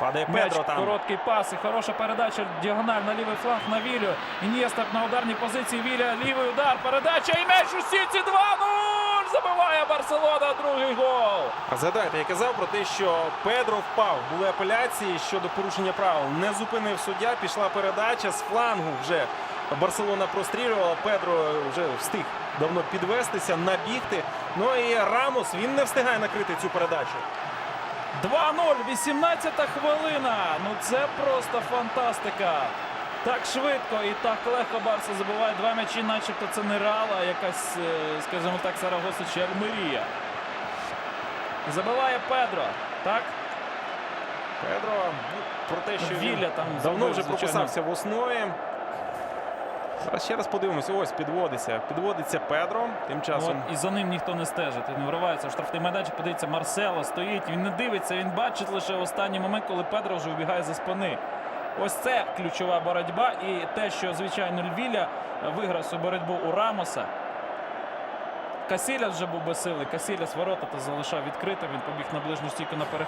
Падає М'яч, Педро там. короткий пас і хороша передача. Діагональ на лівий фланг на Вілю. Ін'єста на ударній позиції. Віля, лівий удар, передача і м'яч у сітці 2-0! Забиває Барселона другий гол. А згадайте, я казав про те, що Педро впав. Були апеляції щодо порушення правил. Не зупинив суддя, пішла передача з флангу вже. Барселона прострілювала, Педро вже встиг давно підвестися, набігти. Ну і Рамос він не встигає накрити цю передачу. 2-0, 18-та хвилина. Ну це просто фантастика. Так швидко і так легко Барса забиває два м'ячі, начебто це не Реал, а якась, е, скажімо так, Сарагоса чи Альмерія. Забиває Педро. Так? Педро ну, про те, що Вілля там давно вже прописався в основі. Зараз ще раз подивимося. Ось підводиться. Підводиться Педро. Тим часом От, і за ним ніхто не стежить. Він вривається в штрафний майданчик, подивиться, Марсело стоїть, він не дивиться, він бачить лише останній момент, коли Педро вже вбігає за спини. Ось це ключова боротьба. І те, що, звичайно, Львіля виграв цю боротьбу у Рамоса. Касіляс вже був безсилий. Касіляс ворота та залишав відкритим. Він побіг на ближню стійку на перехід.